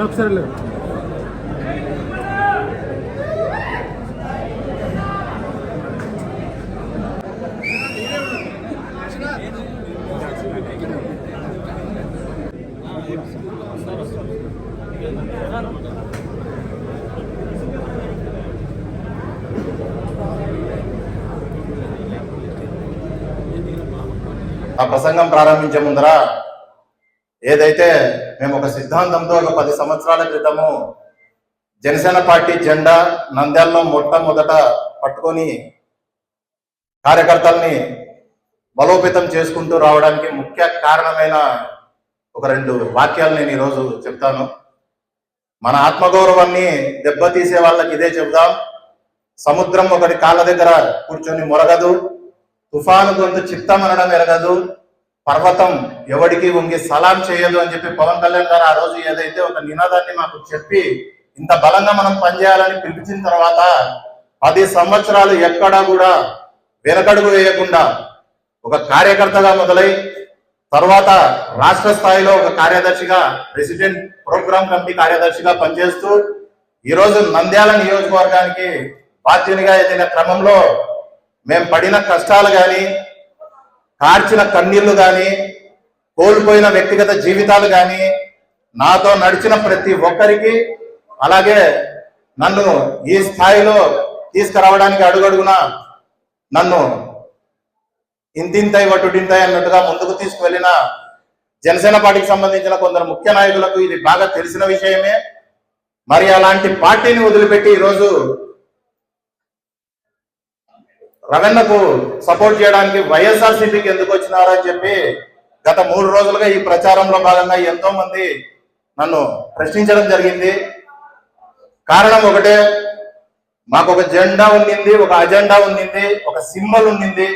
ఒకసారి ఆ ప్రసంగం ప్రారంభించే ముందర ఏదైతే మేము ఒక సిద్ధాంతంతో ఒక పది సంవత్సరాల క్రితము జనసేన పార్టీ జెండా నంద్యాలలో మొట్టమొదట పట్టుకొని కార్యకర్తల్ని బలోపేతం చేసుకుంటూ రావడానికి ముఖ్య కారణమైన ఒక రెండు వాక్యాలు నేను ఈరోజు చెప్తాను. మన ఆత్మగౌరవాన్ని దెబ్బతీసే వాళ్ళకి ఇదే చెబుదాం. సముద్రం ఒకటి కాళ్ళ దగ్గర కూర్చొని మొరగదు. తుఫాను గొంతు చిత్తం అనడం ఎరగదు. పర్వతం ఎవడికి వంగి సలాం చేయదు అని చెప్పి పవన్ కళ్యాణ్ గారు ఆ రోజు ఏదైతే ఒక నినాదాన్ని మాకు చెప్పి ఇంత బలంగా మనం పనిచేయాలని పిలిపించిన తర్వాత పది సంవత్సరాలు ఎక్కడా కూడా వెనకడుగు వేయకుండా ఒక కార్యకర్తగా మొదలై తర్వాత రాష్ట్ర స్థాయిలో ఒక కార్యదర్శిగా ప్రెసిడెంట్ ప్రోగ్రామ్ కమిటీ కార్యదర్శిగా పనిచేస్తూ ఈరోజు నంద్యాల నియోజకవర్గానికి బాధ్యునిగా ఎదిగిన క్రమంలో మేము పడిన కష్టాలు కానీ కార్చిన కన్నీళ్ళు కానీ కోల్పోయిన వ్యక్తిగత జీవితాలు కానీ నాతో నడిచిన ప్రతి ఒక్కరికి అలాగే నన్ను ఈ స్థాయిలో తీసుకురావడానికి అడుగడుగున నన్ను ఇంతింతై వటుడింతై అన్నట్టుగా ముందుకు తీసుకువెళ్ళిన జనసేన పార్టీకి సంబంధించిన కొందరు ముఖ్య నాయకులకు ఇది బాగా తెలిసిన విషయమే. మరి అలాంటి పార్టీని వదిలిపెట్టి ఈరోజు రవెన్నకు సపోర్ట్ చేయడానికి వైఎస్ఆర్సీపీకి ఎందుకు వచ్చినారని చెప్పి గత మూడు రోజులుగా ఈ ప్రచారంలో భాగంగా ఎంతో మంది నన్ను ప్రశ్నించడం జరిగింది. కారణం ఒకటే మాకు ఒక జెండా ఉండింది ఒక అజెండా ఉండింది ఒక సింబల్ ఉండింది.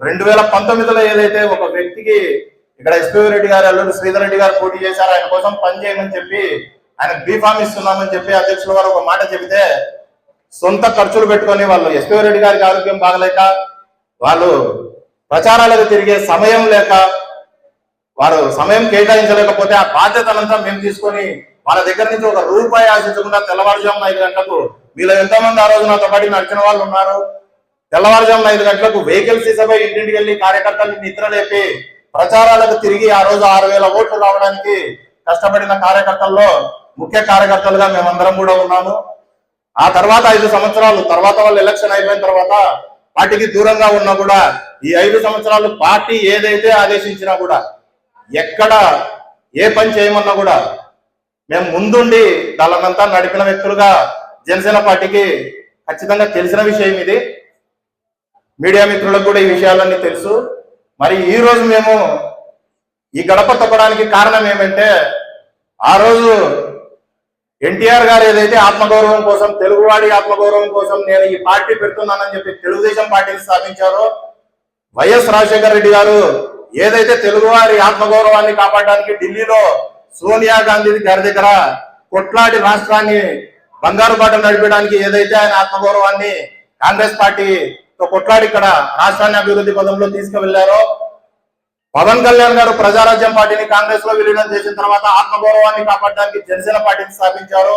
రెండు వేల పంతొమ్మిదిలో ఏదైతే ఒక వ్యక్తికి ఇక్కడ ఎస్పీ రెడ్డి గారు అల్లుడు శ్రీధర్ రెడ్డి గారు పోటీ చేశారు ఆయన కోసం పని చేయమని చెప్పి ఆయన బీఫామ్ ఇస్తున్నామని చెప్పి అధ్యక్షుల గారు ఒక మాట చెబితే సొంత ఖర్చులు పెట్టుకొని వాళ్ళు ఎస్పీ రెడ్డి గారికి ఆరోగ్యం బాగలేక వాళ్ళు ప్రచారాలకు తిరిగే సమయం లేక వారు సమయం కేటాయించలేకపోతే ఆ బాధ్యతలంతా మేము తీసుకొని వాళ్ళ దగ్గర నుంచి ఒక రూపాయి ఆశించకుండా తెల్లవారుజామున ఐదు గంటలకు మీలో ఎంతమంది ఆ రోజు నాతో పాటు నడిచిన వాళ్ళు ఉన్నారు. తెల్లవారుజామున ఐదు గంటలకు వెహికల్స్ తీసుకుపోయి ఇంటింటికి వెళ్ళి కార్యకర్తల్ని నిద్రలేపి ప్రచారాలకు తిరిగి ఆ రోజు ఆరు వేల ఓట్లు రావడానికి కష్టపడిన కార్యకర్తల్లో ముఖ్య కార్యకర్తలుగా మేమందరం కూడా ఉన్నాము. ఆ తర్వాత ఐదు సంవత్సరాలు తర్వాత వాళ్ళు ఎలక్షన్ అయిపోయిన తర్వాత పార్టీకి దూరంగా ఉన్నా కూడా ఈ ఐదు సంవత్సరాలు పార్టీ ఏదైతే ఆదేశించినా కూడా ఎక్కడ ఏ పని చేయమన్నా కూడా మేము ముందుండి దానినంతా నడిపిన వ్యక్తులుగా జనసేన పార్టీకి ఖచ్చితంగా తెలిసిన విషయం ఇది. మీడియా మిత్రులకు కూడా ఈ విషయాలన్నీ తెలుసు. మరి ఈ రోజు మేము ఈ గడప తొక్కడానికి కారణం ఏమంటే ఆ రోజు ఎన్టీఆర్ గారు ఏదైతే ఆత్మగౌరవం కోసం తెలుగువాడి ఆత్మగౌరవం కోసం నేను ఈ పార్టీ పెడుతున్నానని చెప్పి తెలుగుదేశం పార్టీని స్థాపించారో వైఎస్ రాజశేఖర రెడ్డి గారు ఏదైతే తెలుగువారి ఆత్మగౌరవాన్ని కాపాడడానికి ఢిల్లీలో సోనియా గాంధీ గారి దగ్గర కొట్లాడి రాష్ట్రాన్ని బంగారు బాట నడిపడానికి ఏదైతే ఆయన ఆత్మగౌరవాన్ని కాంగ్రెస్ పార్టీతో కొట్లాడి ఇక్కడ రాష్ట్రాన్ని అభివృద్ధి పదంలో తీసుకువెళ్ళారో పవన్ కళ్యాణ్ గారు ప్రజారాజ్యం పార్టీని కాంగ్రెస్లో విలీనం చేసిన తర్వాత ఆత్మగౌరవాన్ని కాపాడడానికి జనసేన పార్టీని స్థాపించారు.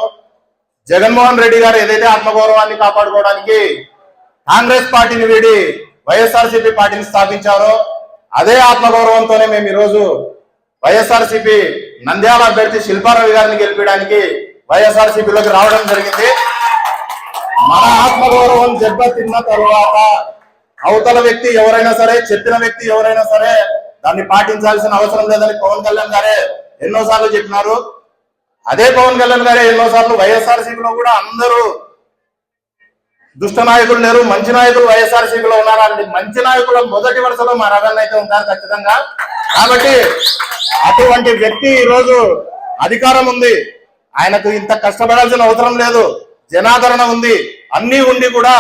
జగన్మోహన్ రెడ్డి గారు ఏదైతే ఆత్మగౌరవాన్ని కాపాడుకోవడానికి కాంగ్రెస్ పార్టీని వీడి వైఎస్ఆర్సీపీ పార్టీని స్థాపించారో అదే ఆత్మగౌరవంతోనే మేము ఈరోజు వైఎస్ఆర్సీపీ నంద్యాల అభ్యర్థి శిల్పారావు గారిని గెలిపించడానికి వైఎస్ఆర్సీపీలోకి రావడం జరిగింది. మన ఆత్మగౌరవం దెబ్బతిన్న తరువాత అవతల వ్యక్తి ఎవరైనా సరే చెప్పిన వ్యక్తి ఎవరైనా సరే దాన్ని పాటించాల్సిన అవసరం లేదని పవన్ కళ్యాణ్ గారే ఎన్నోసార్లు చెప్పినారు. అదే పవన్ కళ్యాణ్ గారే ఎన్నోసార్లు వైఎస్ఆర్సీపీలో కూడా అందరూ దుష్ట నాయకులు లేరు మంచి నాయకులు వైఎస్ఆర్సీపీలో ఉన్నారు అంటే మంచి నాయకుల మొదటి వరుసలో మా రగన్ అయితే ఉంటారు ఖచ్చితంగా. కాబట్టి అటువంటి వ్యక్తి ఈ రోజు అధికారం ఉంది. ఆయనకు ఇంత కష్టపడాల్సిన అవసరం లేదు. జనాదరణ ఉంది. అన్ని ఉండి కూడా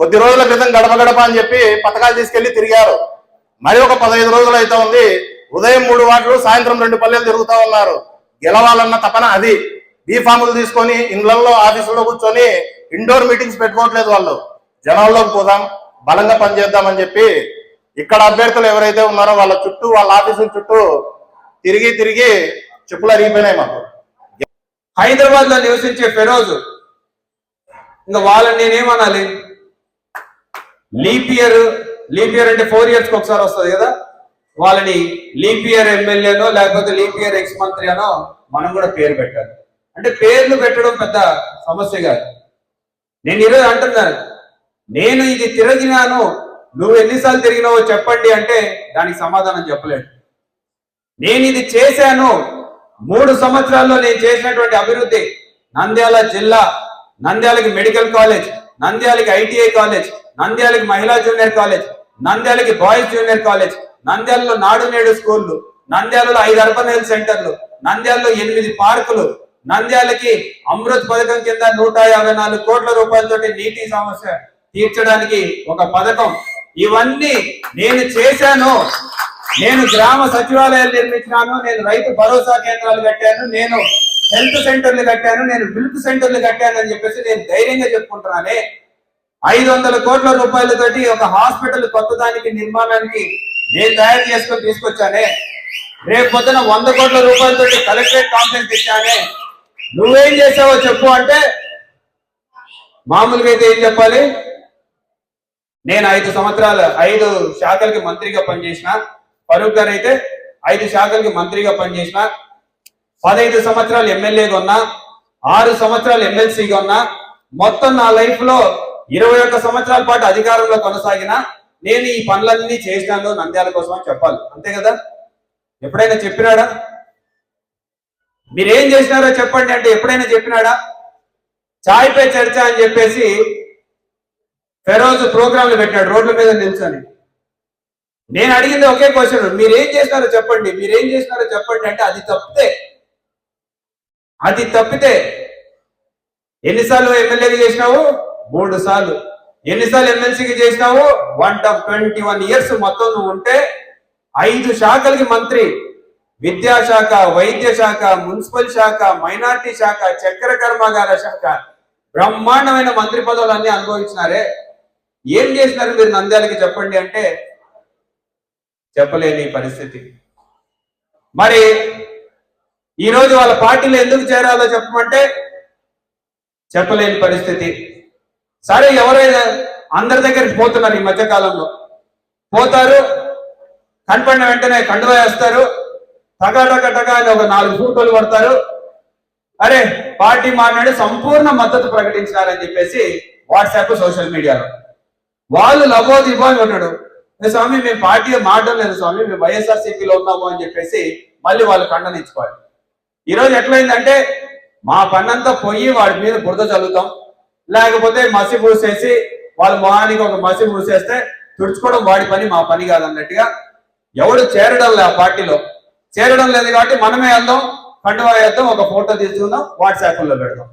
కొద్ది రోజుల క్రితం గడప గడప అని చెప్పి పథకాలు తీసుకెళ్ళి తిరిగారు. మరి ఒక పదహైదు రోజులు అయితే ఉంది. ఉదయం మూడు వాటిలో సాయంత్రం రెండు పల్లెలు తిరుగుతూ ఉన్నారు. గెలవాలన్న తపన అది. బీఫాములు తీసుకొని ఇండ్లలో ఆఫీసులో కూర్చొని ఇండోర్ మీటింగ్స్ పెట్టుకోవట్లేదు వాళ్ళు. జనాల్లోకి పోదాం బలంగా పనిచేద్దామని చెప్పి ఇక్కడ అభ్యర్థులు ఎవరైతే ఉన్నారో వాళ్ళ చుట్టూ వాళ్ళ ఆఫీసుల చుట్టూ తిరిగి తిరిగి చెప్పులు అరిగిపోయినాయి మాకు. హైదరాబాద్లో నివసించే ఫెరోజు ఇంకా వాళ్ళని నేనేమనాలి? లీప్ ఇయర్ లీప్ ఇయర్ అంటే ఫోర్ ఇయర్స్ ఒకసారి వస్తుంది కదా? వాళ్ళని లీప్ ఇయర్ ఎమ్మెల్యేనో లేకపోతే లీప్ ఇయర్ ఎక్స్ మంత్రి అనో మనం కూడా పేరు పెట్టాలి. అంటే పేర్లు పెట్టడం పెద్ద సమస్య కాదు. నేను ఈరోజు అంటున్నాను నేను ఇది తిరిగినాను నువ్వు ఎన్నిసార్లు తిరిగినావో చెప్పండి అంటే దానికి సమాధానం చెప్పలేడు నేను ఇది చేశాను మూడు సంవత్సరాల్లో నేను చేసినటువంటి అభివృద్ధి నంద్యాల జిల్లా నంద్యాలకి మెడికల్ కాలేజ్ నంద్యాలకి ఐటీఐ కాలేజ్ నంద్యాలకి మహిళా జూనియర్ కాలేజ్ నంద్యాలకి బాయ్స్ జూనియర్ కాలేజ్ నంద్యాలలో నాడు నేడు స్కూళ్ళు నంద్యాలలో ఐదు అర్బన్ హెల్త్ సెంటర్లు నంద్యాలలో ఎనిమిది పార్కులు నంద్యాలకి అమృత్ పథకం కింద నూట యాభై నాలుగు కోట్ల రూపాయలతోటి నీటి సమస్య తీర్చడానికి ఒక పథకం. ఇవన్నీ నేను చేశాను. నేను గ్రామ సచివాలయాలు నిర్మించినాను నేను రైతు భరోసా కేంద్రాలు కట్టాను నేను హెల్త్ సెంటర్లు కట్టాను నేను మిల్క్ సెంటర్లు కట్టాను అని చెప్పేసి నేను ధైర్యంగా చెప్పుకుంటున్నానే. ఐదు వందల కోట్ల రూపాయలతోటి ఒక హాస్పిటల్ కొత్త దానికి నిర్మాణానికి నేను తయారు చేసుకొని తీసుకొచ్చానే. రేపు పొద్దున వంద కోట్ల రూపాయలతోటి కలెక్టరేట్ కాంప్లెక్స్ ఇచ్చానే. నువ్వేం చేసావో చెప్పు అంటే మామూలుగా అయితే ఏం చెప్పాలి? నేను ఐదు సంవత్సరాలు ఐదు శాఖలకి మంత్రిగా పనిచేసిన ఫరూక్ గారు అయితే ఐదు శాఖలకి మంత్రిగా పనిచేసిన పదహైదు సంవత్సరాలు ఎమ్మెల్యేగా ఉన్నా ఆరు సంవత్సరాలు ఎమ్మెల్సీగా ఉన్నా మొత్తం నా లైఫ్లో ఇరవై ఒక్క సంవత్సరాల పాటు అధికారంలో కొనసాగిన నేను ఈ పనులన్నీ చేసినాను నంద్యాల కోసం అని చెప్పాలి. అంతే కదా? ఎప్పుడైనా చెప్పినాడా? మీరేం చేసినారో చెప్పండి అంటే ఎప్పుడైనా చెప్పినాడా? చాయ్ పే చర్చ అని చెప్పేసి ఫెరోజ్ ప్రోగ్రాంలు పెట్టాడు రోడ్ల మీద నిల్చొని. నేను అడిగింది ఒకే క్వశ్చన్ మీరేం చేసినారో చెప్పండి మీరేం చేసినారో చెప్పండి అంటే అది తప్పితే అది తప్పితే ఎన్నిసార్లు ఎమ్మెల్యేలు చేసినావు? మూడు సార్లు ఎన్నిసార్లు ఎమ్మెల్సీకి చేసినావు? వన్ ట్వంటీ వన్ ఇయర్స్ మొత్తం నువ్వు ఉంటే ఐదు శాఖలకి మంత్రి. విద్యాశాఖ వైద్య శాఖ మున్సిపల్ శాఖ మైనార్టీ శాఖ చక్కెర కర్మాగార శాఖ. బ్రహ్మాండమైన మంత్రి పదవులు అన్ని అనుభవించినారే. ఏం చేసినారు మీరు నంద్యాలకి చెప్పండి అంటే చెప్పలేని పరిస్థితి. మరి ఈ రోజు వాళ్ళ పార్టీలో ఎందుకు చేరాలో చెప్పమంటే చెప్పలేని పరిస్థితి. సరే ఎవరైనా అందరి దగ్గరికి పోతున్నారు ఈ మధ్య కాలంలో పోతారు కనపడిన వెంటనే కండువా వేస్తారు టకా అని ఒక నాలుగు ఫోటోలు పడతారు అరే పార్టీ మాట్లాడి సంపూర్ణ మద్దతు ప్రకటించినారని చెప్పేసి వాట్సాప్ సోషల్ మీడియాలో. వాళ్ళు లబోదిబో అని ఉన్నాడు. స్వామి మేము పార్టీ మారడం లేదు స్వామి మేము వైఎస్ఆర్ సిపిలో ఉన్నాము అని చెప్పేసి మళ్ళీ వాళ్ళు ఖండనిచ్చుకోవాలి ఈరోజు ఎట్లయిందంటే మా పన్నంతా పోయి వాడి మీద బురద చల్లుతాం. లేకపోతే మసి పూసేసి వాళ్ళ మొహానికి ఒక మసి పూసేస్తే తుడుచుకోవడం వాడి పని మా పని కాదన్నట్టుగా ఎవడు చేరడం లే ఆ పార్టీలో. చేరడం లేదు కాబట్టి మనమే వెళ్దాం కండువా వేద్దాం ఒక ఫోటో తీసుకుందాం వాట్సాప్లో పెడదాం.